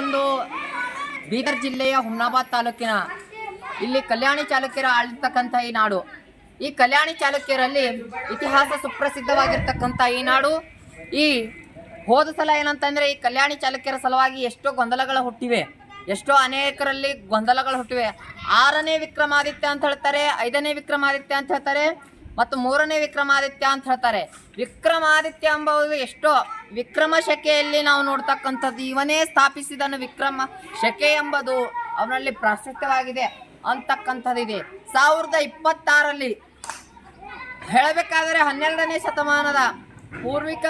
ಒಂದು ಬೀದರ್ ಜಿಲ್ಲೆಯ ಹುಮ್ನಾಬಾದ್ ತಾಲೂಕಿನ ಇಲ್ಲಿ ಕಲ್ಯಾಣಿ ಚಾಲುಕ್ಯರ ಆಳಿರ್ತಕ್ಕಂಥ ಈ ನಾಡು. ಈ ಕಲ್ಯಾಣಿ ಚಾಲುಕ್ಯರಲ್ಲಿ ಇತಿಹಾಸ ಸುಪ್ರಸಿದ್ಧವಾಗಿರ್ತಕ್ಕಂಥ ಈ ನಾಡು. ಈ ಹೋದ ಸಲ ಏನಂತಂದ್ರೆ ಈ ಕಲ್ಯಾಣಿ ಚಾಲುಕ್ಯರ ಸಲುವಾಗಿ ಎಷ್ಟೋ ಗೊಂದಲಗಳು ಹುಟ್ಟಿವೆ. ಎಷ್ಟೋ ಅನೇಕರಲ್ಲಿ ಗೊಂದಲಗಳು ಹುಟ್ಟಿವೆ. ಆರನೇ ವಿಕ್ರಮಾದಿತ್ಯ ಅಂತ ಹೇಳ್ತಾರೆ, ಐದನೇ ವಿಕ್ರಮಾದಿತ್ಯ ಅಂತ ಹೇಳ್ತಾರೆ. ಮತ್ತು ಮೂರನೇ ವಿಕ್ರಮಾದಿತ್ಯ ಅಂತ ಹೇಳ್ತಾರೆ. ವಿಕ್ರಮಾದಿತ್ಯ ಎಂಬುದು ಎಷ್ಟೋ ವಿಕ್ರಮ ಶಕೆಯಲ್ಲಿ ನಾವು ನೋಡ್ತಕ್ಕಂಥದ್ದು. ಇವನೇ ಸ್ಥಾಪಿಸಿದನು ವಿಕ್ರಮ ಶಕೆ ಎಂಬುದು. ಅವನಲ್ಲಿ ಪ್ರಾಶಸ್ತ್ಯವಾಗಿದೆ ಅಂತಕ್ಕಂಥದ್ದಿದೆ. ಸಾವಿರದ ಇಪ್ಪತ್ತಾರಲ್ಲಿ ಹೇಳಬೇಕಾದರೆ ಹನ್ನೆರಡನೇ ಶತಮಾನದ ಪೂರ್ವಿಕ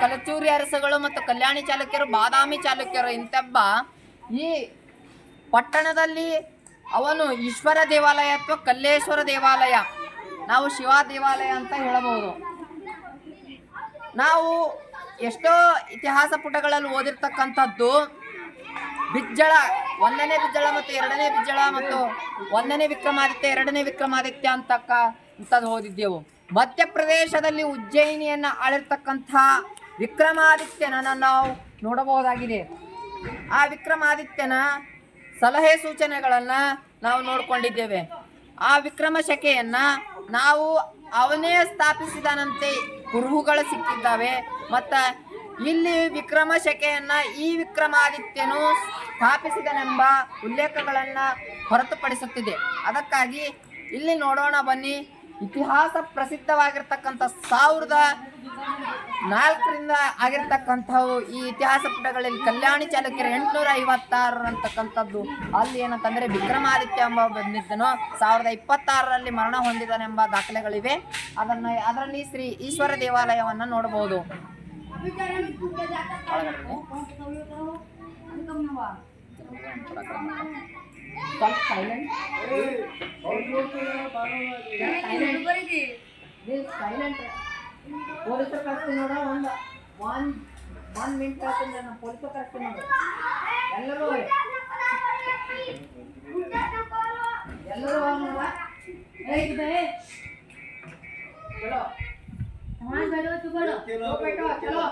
ಕಲಚೂರಿ ಅರಸುಗಳು ಮತ್ತು ಕಲ್ಯಾಣಿ ಚಾಲುಕ್ಯರು, ಬಾದಾಮಿ ಚಾಲುಕ್ಯರು ಇಂತೆಬ್ಬ ಈ ಪಟ್ಟಣದಲ್ಲಿ ಅವನು ಈಶ್ವರ ದೇವಾಲಯ ಅಥವಾ ಕಲ್ಲೇಶ್ವರ ದೇವಾಲಯ ನಾವು ಶಿವ ದೇವಾಲಯ ಅಂತ ಹೇಳಬಹುದು. ನಾವು ಎಷ್ಟೋ ಇತಿಹಾಸ ಪುಟಗಳಲ್ಲಿ ಓದಿರ್ತಕ್ಕಂಥದ್ದು, ಬಿಜ್ಜಳ, ಒಂದನೇ ಬಿಜ್ಜಳ ಮತ್ತು ಎರಡನೇ ಬಿಜ್ಜಳ ಮತ್ತು ಒಂದನೇ ವಿಕ್ರಮಾದಿತ್ಯ, ಎರಡನೇ ವಿಕ್ರಮಾದಿತ್ಯ ಅಂತಕ್ಕ ಅಂತದ್ದು ಓದಿದ್ದೆವು. ಮಧ್ಯಪ್ರದೇಶದಲ್ಲಿ ಉಜ್ಜಯಿನಿಯನ್ನು ಆಳಿರ್ತಕ್ಕಂಥ ವಿಕ್ರಮಾದಿತ್ಯನನ್ನು ನಾವು ನೋಡಬಹುದಾಗಿದೆ. ಆ ವಿಕ್ರಮಾದಿತ್ಯನ ಸಲಹೆ ಸೂಚನೆಗಳನ್ನು ನಾವು ನೋಡಿಕೊಂಡಿದ್ದೇವೆ. ಆ ವಿಕ್ರಮ ಶಕೆಯನ್ನು ನಾವು ಅವನೇ ಸ್ಥಾಪಿಸಿದನಂತೆ ಕುರುಹುಗಳು ಸಿಕ್ಕಿದ್ದಾವೆ. ಮತ್ತು ಇಲ್ಲಿ ವಿಕ್ರಮ ಶಕೆಯನ್ನು ಈ ವಿಕ್ರಮಾದಿತ್ಯನು ಸ್ಥಾಪಿಸಿದನೆಂಬ ಉಲ್ಲೇಖಗಳನ್ನು ಹೊರತುಪಡಿಸುತ್ತಿದೆ. ಅದಕ್ಕಾಗಿ ಇಲ್ಲಿ ನೋಡೋಣ ಬನ್ನಿ. ಇತಿಹಾಸ ಪ್ರಸಿದ್ಧವಾಗಿರ್ತಕ್ಕಂಥ ಸಾವಿರದ ನಾಲ್ಕರಿಂದ ಆಗಿರ್ತಕ್ಕಂಥವು ಈ ಇತಿಹಾಸ ಪುಟಗಳಲ್ಲಿ ಕಲ್ಯಾಣಿ ಚಾಲುಕ್ಯರ ಎಂಟುನೂರ ಐವತ್ತಾರು ಅಂತಕ್ಕಂಥದ್ದು ಅಲ್ಲಿ ಏನಂತಂದ್ರೆ ವಿಕ್ರಮಾದಿತ್ಯ ಎಂಬ ಬಂದಿದ್ದನು. ಸಾವಿರದ ಇಪ್ಪತ್ತಾರರಲ್ಲಿ ಮರಣ ಹೊಂದಿದನೆಂಬ ದಾಖಲೆಗಳಿವೆ. ಅದನ್ನು ಅದರಲ್ಲಿ ಶ್ರೀ ಈಶ್ವರ ದೇವಾಲಯವನ್ನು ನೋಡಬಹುದು. కొంత సైలెంట్ నేను సైలెంట్ పోలీసులు కడుతున్నాడా ఉందా? వన్ వన్ మినిట్ అవుతుంది అన్న పోలీసులు కడుతున్నాడు ఎల్లరూ ఎల్లరూ అవునరా చలో. हाँ चलो तू करो चलो बेटा चलो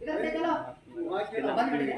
इधर से चलो बंद कर दिया